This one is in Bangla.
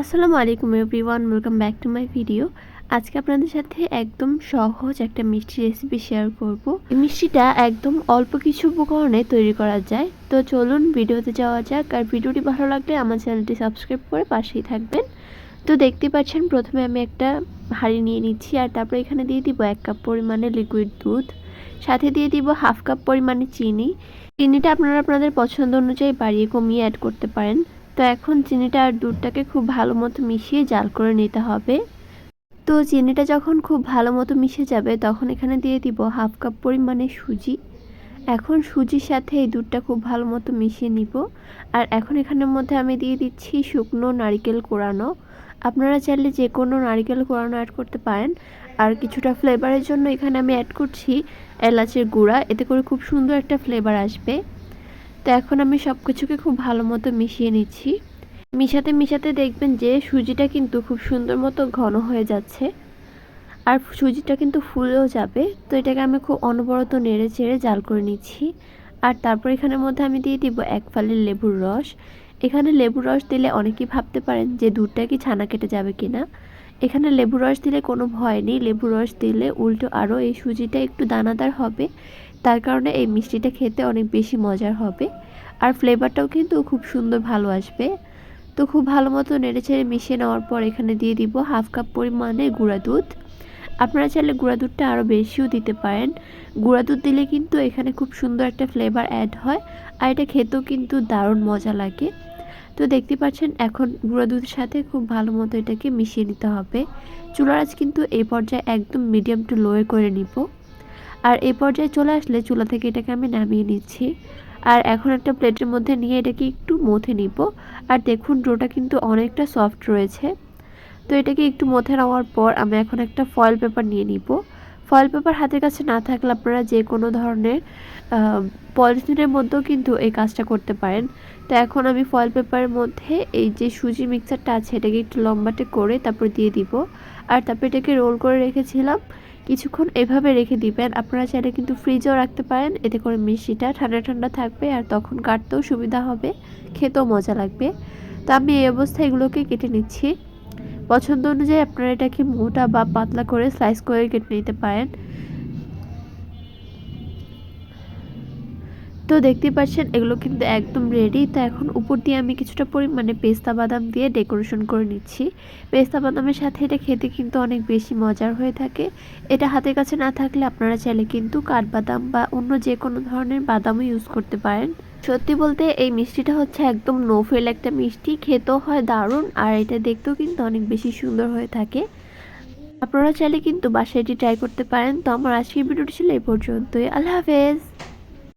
আসসালামু আলাইকুম everyone, welcome back to my video. আজকে আপনাদের সাথে একদম সহজ একটা মিষ্টি রেসিপি শেয়ার করব। এই মিষ্টিটা একদম অল্প কিছু উপকরণে তৈরি করা যায়। তো চলুন ভিডিওতে যাওয়া যাক আর ভিডিওটি ভালো লাগলে আমার চ্যানেলটি সাবস্ক্রাইব করে পাশেই থাকবেন। তো দেখতে পাচ্ছেন, প্রথমে আমি একটা হাঁড়ি নিয়ে নিচ্ছি আর তারপরে এখানে দিয়ে দিব এক কাপ পরিমাণে লিকুইড দুধ। সাথে দিয়ে দিব হাফ কাপ পরিমাণে চিনি। চিনিটা আপনারা আপনাদের পছন্দ অনুযায়ী বাড়িয়ে কমিয়ে অ্যাড করতে পারেন। তো এখন চিনিটা আর দুধটাকে খুব ভালো মতো মিশিয়ে জাল করে নিতে হবে। তো চিনিটা যখন খুব ভালো মতো মিশে যাবে, তখন এখানে দিয়ে দিব হাফ কাপ পরিমাণে সুজি। এখন সুজির সাথে এই দুধটা খুব ভালো মতো মিশিয়ে নিব। আর এখন এখানের মধ্যে আমি দিয়ে দিচ্ছি শুকনো নারিকেল কোরানো। আপনারা চাইলে যে কোনো নারিকেল কোরানো অ্যাড করতে পারেন। আর কিছুটা ফ্লেভারের জন্য এখানে আমি অ্যাড করছি এলাচের গুঁড়া। এতে করে খুব সুন্দর একটা ফ্লেভার আসবে। তো এখন আমি সব কিছুকে খুব ভালো মতো মিশিয়ে নিচ্ছি। মিশাতে মিশাতে দেখবেন যে সুজিটা কিন্তু খুব সুন্দর মতো ঘন হয়ে যাচ্ছে। আর সুজিটা কিন্তু ফুলেও যাবে। তো এটাকে আমি খুব অনবরত নেড়ে চেড়ে জাল করে নিচ্ছি। আর তারপর এখানের মধ্যে আমি দিয়ে দিব এক ফালির লেবুর রস। এখানে লেবুর রস দিলে অনেকেই ভাবতে পারেন যে দুধটা কি ছানা কেটে যাবে কিনা। এখানে লেবু রস দিলে কোনো ভয় নেই। লেবু রস দিলে উল্টো আরও এই সুজিটা একটু দানাদার হবে। তার কারণে এই মিষ্টিটা খেতে অনেক বেশি মজার হবে। আর ফ্লেভারটাও কিন্তু খুব সুন্দর ভালো আসবে। তো খুব ভালো মতো নেড়ে ছেড়ে মিশিয়ে নেওয়ার পর এখানে দিয়ে দিব হাফ কাপ পরিমাণে গুঁড়া দুধ। আপনারা চাইলে গুঁড়া দুধটা আরও বেশিও দিতে পারেন। গুঁড়া দুধ দিলে কিন্তু এখানে খুব সুন্দর একটা ফ্লেভার অ্যাড হয় আর এটা খেতেও কিন্তু দারুণ মজা লাগে। তো দেখতে পাচ্ছেন এখন গুঁড়া দুধের সাথে খুব ভালো মতো এটাকে মিশিয়ে নিতে হবে। চুলার আজ কিন্তু এই পর্যায়ে একদম মিডিয়াম টু লোয়ে করে নিব। আর এই পর্যায়ে চলে আসলে চুলা থেকে এটাকে আমি নামিয়ে নিচ্ছি। আর এখন একটা প্লেটের মধ্যে নিয়ে এটাকে একটু মথে নিব। আর দেখুন, ডোটা কিন্তু অনেকটা সফট রয়েছে। তো এটাকে একটু মথে নেওয়ার পর আমি এখন একটা ফয়েল পেপার নিয়ে নিব। ফয়েল পেপার হাতের কাছে না থাকলে আপনারা যে কোনো ধরনের পলিথিনের মধ্যেও কিন্তু এই কাজটা করতে পারেন। তো এখন আমি ফয়েল পেপারের মধ্যে এই যে সুজি মিক্সারটা আছে, এটাকে একটু লম্বাটে করে তারপর দিয়ে দিব। আর তারপর এটাকে রোল করে রেখেছিলাম। কিছুক্ষণ এভাবে রেখে দিবেন। আপনারা চাইলে কিন্তু ফ্রিজেও রাখতে পারেন। এতে করে মিষ্টিটা ঠান্ডা ঠান্ডা থাকবে আর তখন কাটতেও সুবিধা হবে, খেতেও মজা লাগবে। তো আমি এই অবস্থায় এগুলোকে কেটে নিচ্ছি। পছন্দ অনুযায়ী আপনারা এটাকে মোটা বা পাতলা করে স্লাইস করে কেটে নিতে পারেন। তো দেখতে পাচ্ছেন, এগুলো কিন্তু একদম রেডি তো এখন উপর দিয়ে আমি কিছুটা পরিমাণে পেস্তা বাদাম দিয়ে ডেকোরেশন করে নিচ্ছি। পেস্তা বাদামের সাথে এটা খেতে কিন্তু অনেক বেশি মজার হয়ে থাকে। এটা হাতের কাছে না থাকলে আপনারা চাইলে কিন্তু কাঠবাদাম বা অন্য যে কোনো ধরনের বাদামও ইউজ করতে পারেন। সত্যি বলতে এই মিষ্টিটা হচ্ছে একদম নো ফেল একটা মিষ্টি। খেতেও হয় দারুণ আর এটা দেখতেও কিন্তু অনেক বেশি সুন্দর হয়ে থাকে। আপনারা চাইলে কিন্তু বাসায় এটি ট্রাই করতে পারেন। তো আমার আজকের ভিডিওটি ছিল এই পর্যন্তই। আল্লাহ হাফেজ!